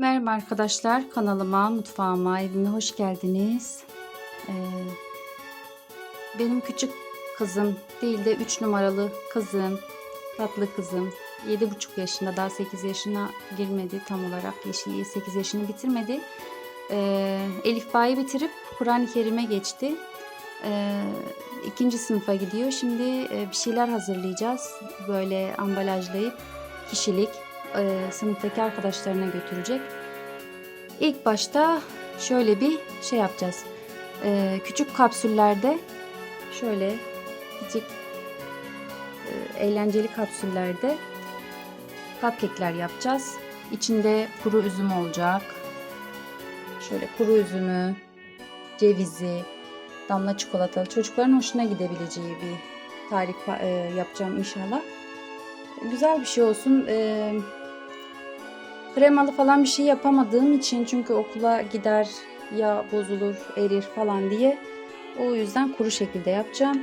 Merhaba arkadaşlar kanalıma, mutfağıma, evime hoş geldiniz. Ee, benim küçük kızım değil de 3 numaralı kızım, tatlı kızım 7,5 yaşında daha 8 yaşına girmedi tam olarak yaşı 8 yaşını bitirmedi. Ee, Elif Bağ'ı bitirip Kur'an-ı Kerim'e geçti. Ee, ikinci sınıfa gidiyor. Şimdi e, bir şeyler hazırlayacağız. Böyle ambalajlayıp kişilik e, sınıftaki arkadaşlarına götürecek. İlk başta şöyle bir şey yapacağız. E, küçük kapsüllerde şöyle küçük e, eğlenceli kapsüllerde cupcake'ler yapacağız. İçinde kuru üzüm olacak. Şöyle kuru üzümü, cevizi, damla çikolatalı çocukların hoşuna gidebileceği bir tarif e, yapacağım inşallah. Güzel bir şey olsun. Kremalı falan bir şey yapamadığım için çünkü okula gider ya bozulur, erir falan diye o yüzden kuru şekilde yapacağım.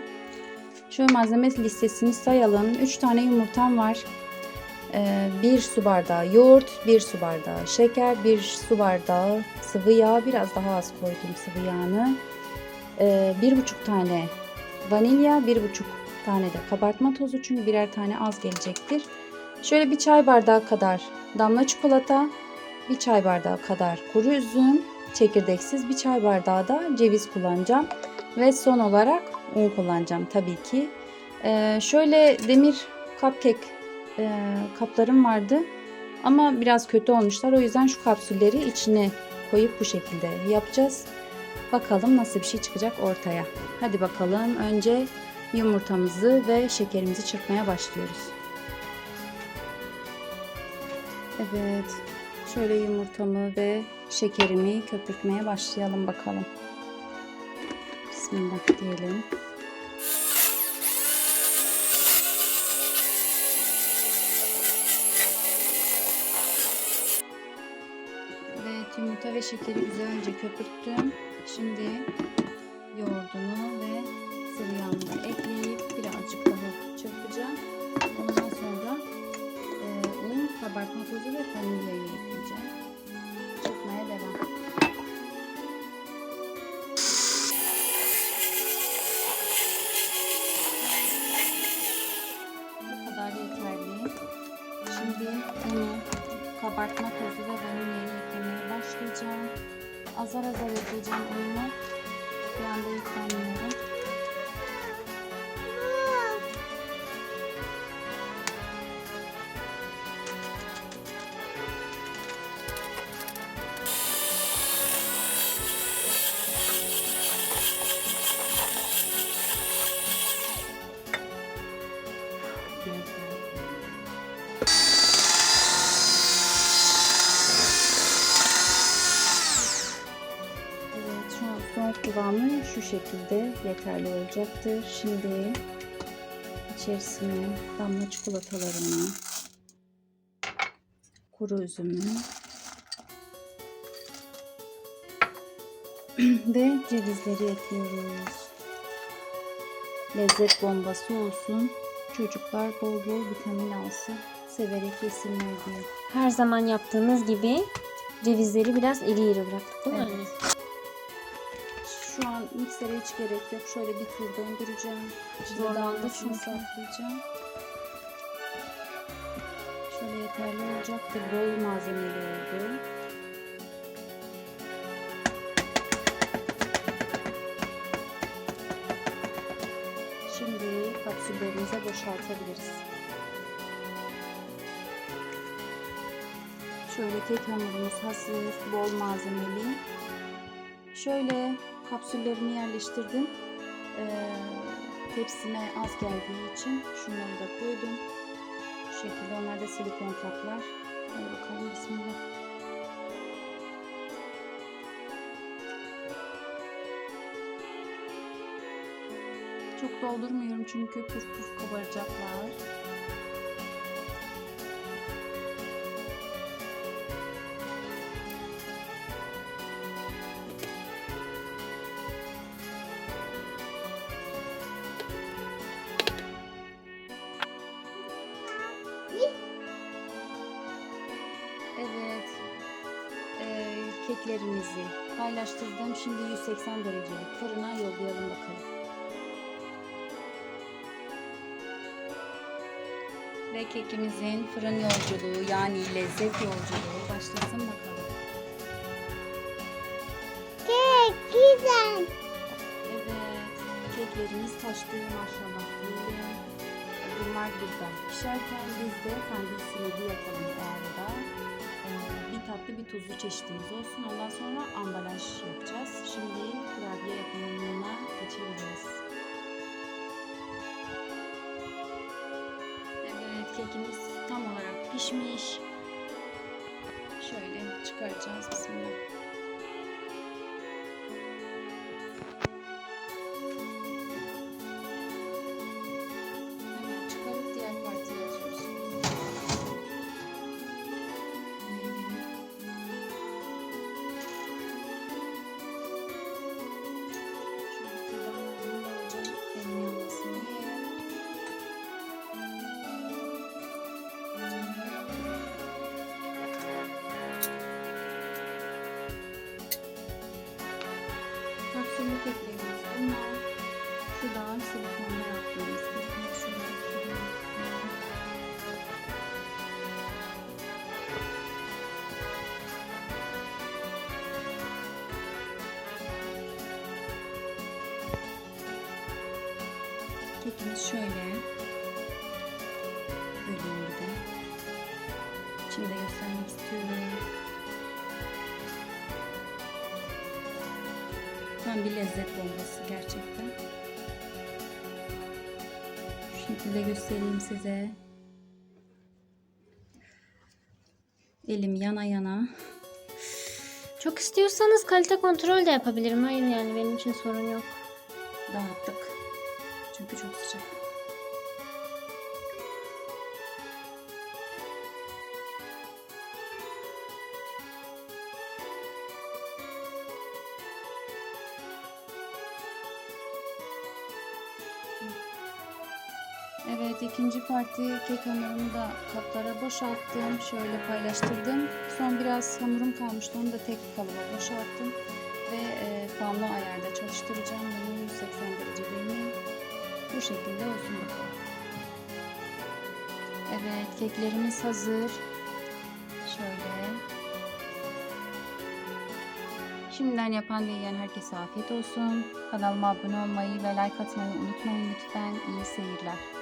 Şöyle malzeme listesini sayalım. 3 tane yumurtam var. 1 su bardağı yoğurt, 1 su bardağı şeker, 1 su bardağı sıvı yağ, biraz daha az koydum sıvı yağını. 1,5 tane vanilya, 1,5 tane de kabartma tozu çünkü birer tane az gelecektir. Şöyle bir çay bardağı kadar damla çikolata, bir çay bardağı kadar kuru üzüm, çekirdeksiz bir çay bardağı da ceviz kullanacağım. Ve son olarak un kullanacağım tabii ki. Ee, şöyle demir cupcake e, kaplarım vardı. Ama biraz kötü olmuşlar. O yüzden şu kapsülleri içine koyup bu şekilde yapacağız. Bakalım nasıl bir şey çıkacak ortaya. Hadi bakalım. Önce yumurtamızı ve şekerimizi çırpmaya başlıyoruz. Evet. Şöyle yumurtamı ve şekerimi köpürtmeye başlayalım bakalım. Bismillah diyelim. Evet yumurta ve şekeri güzelce köpürttüm. Şimdi kabartma tozu ve vanilyayı eklemeye başlayacağım. Azar azar ekleyeceğim ununu. Bir anda yıkanmıyorum. Kıvamı şu şekilde yeterli olacaktır. Şimdi içerisine damla çikolatalarını, kuru üzümü ve cevizleri ekliyoruz. Lezzet bombası olsun. Çocuklar bol bol vitamin alsın. Severek yesinler diye. Her zaman yaptığımız gibi cevizleri biraz iri iri bıraktık değil mi Evet. Şu an miksere hiç gerek yok. Şöyle bir tur döndüreceğim. Zorlandı çünkü. saklayacağım. Şöyle yeterli olacaktır. Bol malzemeli oldu. Şimdi kapsüllerimize boşaltabiliriz. Şöyle kek hamurumuz hazır. Bol malzemeli. Şöyle kapsüllerimi yerleştirdim. Ee, tepsime az geldiği için şunları da koydum. Bu şekilde onlar da silikon kaplar. Hadi bakalım bismillah. Çok doldurmuyorum çünkü puf puf kabaracaklar. Evet. keklerimizi paylaştırdım. Şimdi 180 derecelik fırına yollayalım bakalım. Ve kekimizin fırın yolculuğu yani lezzet yolculuğu başlasın bakalım. Kek güzel. Evet, keklerimiz taştı maşallah. Bunlar burada pişerken biz de kandil simidi yapalım bu arada. Tuzlu çeşitimiz olsun. Ondan sonra ambalaj yapacağız. Şimdi kurabiye yapımına geçebiliriz. Evet, kekimiz tam olarak pişmiş. Şöyle çıkaracağız. Bismillah. Kapsüllü keklerimiz bunlar. Şu da silikonda yaptığımız. Kekimiz şöyle. Tam bir lezzet bombası gerçekten. Şu şekilde göstereyim size. Elim yana yana. Çok istiyorsanız kalite kontrol de yapabilirim. Hayır yani benim için sorun yok. Dağıttık. Çünkü çok sıcak. Evet ikinci parti kek hamurumu da kaplara boşalttım. Şöyle paylaştırdım. Son biraz hamurum kalmıştı. Onu da tek kalıba boşalttım. Ve e, fanlı ayarda çalıştıracağım. Bunu 180 derecelerini bu şekilde olsun bakalım. Evet keklerimiz hazır. Şöyle. Şimdiden yapan ve yiyen herkese afiyet olsun. Kanalıma abone olmayı ve like atmayı unutmayın lütfen. İyi seyirler.